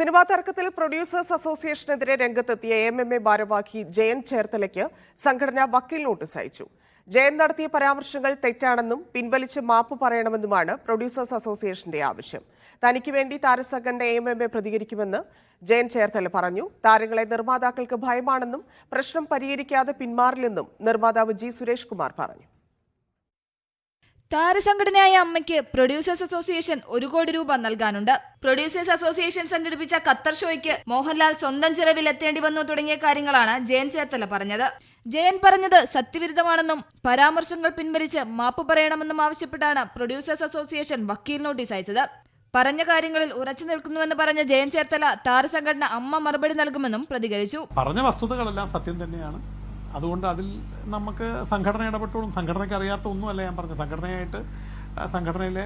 Cinema തർക്കത്തിൽ producers അസോസിയേഷനെതിരെ രംഗത്തെത്തിയ എം എം എ ഭാരവാഹി ജയൻ ചേർത്തലയ്ക്ക് സംഘടന വക്കീൽ നോട്ടീസ് അയച്ചു. ജയൻ നടത്തിയ പരാമർശങ്ങൾ തെറ്റാണെന്നും പിൻവലിച്ച് മാപ്പ് പറയണമെന്നുമാണ് പ്രൊഡ്യൂസേഴ്സ് അസോസിയേഷന്റെ ആവശ്യം. തനിക്ക് വേണ്ടി താരസംഘടന എം എം എ പ്രതികരിക്കുമെന്ന് ജയൻ ചേർത്തല പറഞ്ഞു. താരങ്ങളെ നിർമ്മാതാക്കൾക്ക് ഭയമാണെന്നും പ്രശ്നം പരിഹരിക്കാതെ പിന്മാറില്ലെന്നും നിർമ്മാതാവ് ജി സുരേഷ് കുമാർ പറഞ്ഞു. താരസംഘടനയായ അമ്മയ്ക്ക് പ്രൊഡ്യൂസേഴ്സ് അസോസിയേഷൻ ഒരു കോടി രൂപ നൽകാനുണ്ട്. പ്രൊഡ്യൂസേഴ്സ് അസോസിയേഷൻ സംഘടിപ്പിച്ച ഖത്തർ ഷോയ്ക്ക് മോഹൻലാൽ സ്വന്തം ചെലവിൽ എത്തേണ്ടി വന്നു തുടങ്ങിയ കാര്യങ്ങളാണ് ജയൻ ചേർത്തല പറഞ്ഞത്. ജയൻ പറഞ്ഞത് സത്യവിരുദ്ധമാണെന്നും പരാമർശങ്ങൾ പിൻവലിച്ച് മാപ്പ് പറയണമെന്നും ആവശ്യപ്പെട്ടാണ് പ്രൊഡ്യൂസേഴ്സ് അസോസിയേഷൻ വക്കീൽ നോട്ടീസ് അയച്ചത്. പറഞ്ഞ കാര്യങ്ങളിൽ ഉറച്ചു നിൽക്കുന്നുവെന്ന് പറഞ്ഞ ജയൻ ചേർത്തല താരസംഘടന അമ്മ മറുപടി നൽകുമെന്നും പ്രതികരിച്ചു. പറഞ്ഞ വസ്തുതകളെല്ലാം സത്യം തന്നെയാണ്. അതുകൊണ്ട് അതിൽ നമുക്ക് സംഘടന ഇടപെട്ടോളും. സംഘടനയ്ക്ക് അറിയാത്ത ഒന്നുമല്ല ഞാൻ പറഞ്ഞത്. സംഘടനയായിട്ട് സംഘടനയിലെ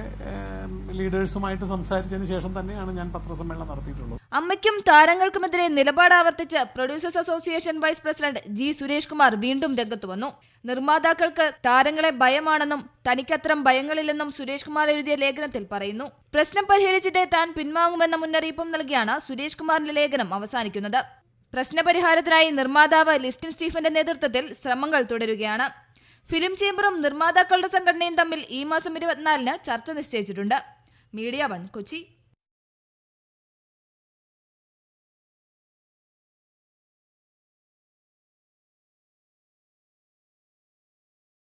ലീഡേഴ്സുമായിട്ട് സംസാരിച്ചതിന് ശേഷം തന്നെയാണ് ഞാൻ പത്രസമ്മേളനം നടത്തിയിട്ടുള്ളത്. അമ്മയ്ക്കും താരങ്ങൾക്കുമെതിരെ നിലപാട് ആവർത്തിച്ച് producers association vice president G Suresh Kumar വീണ്ടും രംഗത്ത് വന്നു. നിർമ്മാതാക്കൾക്ക് താരങ്ങളെ ഭയമാണെന്നും തനിക്കത്രം ഭയങ്ങളില്ലെന്നും സുരേഷ് കുമാർ എഴുതിയ ലേഖനത്തിൽ പറയുന്നു. പ്രശ്നം പരിഹരിച്ചിട്ടേ താൻ പിൻവാങ്ങുമെന്ന മുന്നറിയിപ്പും നൽകിയാണ് സുരേഷ് കുമാറിന്റെ ലേഖനം അവസാനിക്കുന്നത്. പ്രശ്നപരിഹാരത്തിനായി നിർമ്മാതാവ് ലിസ്റ്റിൻ സ്റ്റീഫന്റെ നേതൃത്വത്തിൽ ശ്രമങ്ങൾ തുടരുകയാണ്. ഫിലിം ചേംബറും നിർമ്മാതാക്കളുടെ സംഘടനയും തമ്മിൽ ഈ മാസം ഇരുപത്തിനാലിന് ചർച്ച നിശ്ചയിച്ചിട്ടുണ്ട്. Media one Kochi.